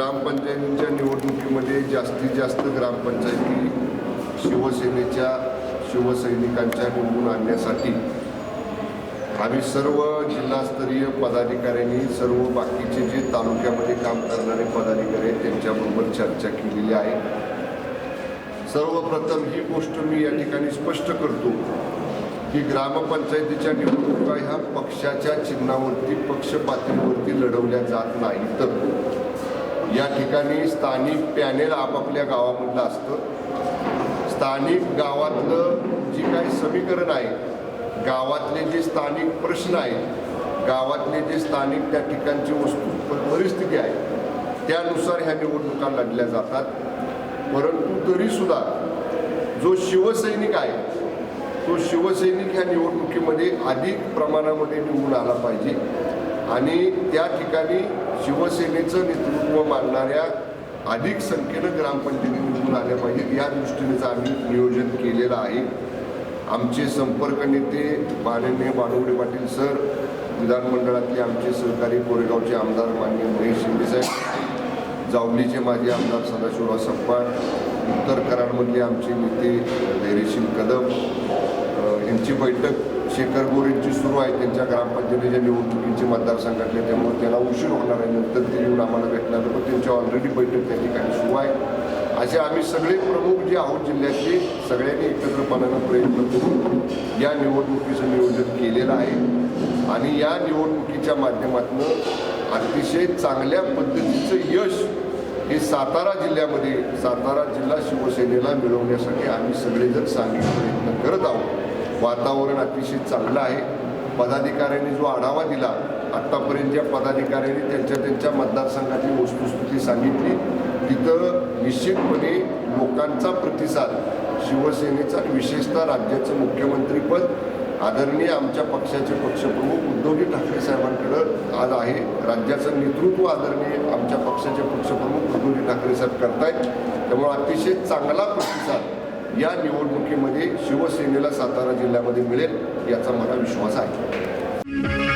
ग्रामपंचायतींच्या निवडणुकीमध्ये जास्तीत जास्त ग्रामपंचायती शिवसेनेच्या शिवसैनिकांच्या निवडून आणण्यासाठी आम्ही सर्व जिल्हास्तरीय पदाधिकाऱ्यांनी सर्व बाकीचे जे तालुक्यामध्ये काम करणारे पदाधिकारी आहेत त्यांच्याबरोबर चर्चा केलेली आहे. सर्वप्रथम ही गोष्ट मी या ठिकाणी स्पष्ट करतो की ग्रामपंचायतीच्या निवडणुका ह्या पक्षाच्या चिन्हावरती पक्षपातळीवरती लढवल्या जात नाही तर या ठिकाणी स्थानिक पॅनेल आपापल्या गावामधलं असतं. स्थानिक गावातलं जी काही समीकरण आहे गावातले जे स्थानिक प्रश्न आहेत गावातले जे स्थानिक त्या ठिकाणची वस्तू परिस्थिती आहे त्यानुसार ह्या निवडणुका लढल्या जातात. परंतु तरीसुद्धा जो शिवसैनिक आहे तो शिवसैनिक ह्या निवडणुकीमध्ये अधिक प्रमाणामध्ये निवडून आला पाहिजे. आणि त्या ठिकाणी शिवसेनेचं नेतृत्व मानणाऱ्या अधिक संख्येनं ग्रामपंचायती निवडून आल्या पाहिजेत. या दृष्टीनेच आम्ही नियोजन केलेलं आहे. आमचे संपर्क नेते माननीय बाणवडे पाटील सर विधानमंडळातले आमचे सहकारी कोरेगावचे आमदार माननीय महेश शिंदेसाहेब जावलीचे माजी आमदार सदाशिवराव सप्पाळ उत्तर कराडमधले आमचे नेते धैर्यशील कदम त्यांची बैठक शेखर गोरेंची सुरू आहे. त्यांच्या ग्रामपंचायतीच्या निवडणुकीचे मतदारसंघातले त्यामुळे त्याला उशीर होणार आहे. नंतर ते येऊन आम्हाला भेटणार पण त्यांची ऑलरेडी बैठक त्या ठिकाणी सुरू आहे. असे आम्ही सगळे प्रमुख जे आहोत जिल्ह्यातले सगळ्यांनी एकत्रपणानं प्रयत्न करून या निवडणुकीचं नियोजन केलेलं आहे. आणि या निवडणुकीच्या माध्यमातून अतिशय चांगल्या पद्धतीचं यश हे सातारा जिल्ह्यामध्ये सातारा जिल्हा शिवसेनेला मिळवण्यासाठी आम्ही सगळेजण सांगितले प्रयत्न करत वातावरण अतिशय चांगलं आहे. पदाधिकाऱ्यांनी जो आढावा दिला आत्तापर्यंत ज्या पदाधिकाऱ्यांनी त्यांच्या त्यांच्या मतदारसंघाची वस्तुस्थिती सांगितली. तिथं निश्चितपणे लोकांचा प्रतिसाद शिवसेनेचा विशेषतः राज्याचं मुख्यमंत्रीपद आदरणीय आमच्या पक्षाचे पक्षप्रमुख उद्धवजी ठाकरे साहेबांकडं आज आहे. राज्याचं नेतृत्व आदरणीय आमच्या पक्षाचे पक्षप्रमुख उद्धवजी ठाकरे साहेब करतायत. त्यामुळे अतिशय चांगला प्रतिसाद या निवडणुकीमध्ये शिवसेनेला सातारा जिल्ह्यामध्ये मिळेल याचा मला विश्वास आहे.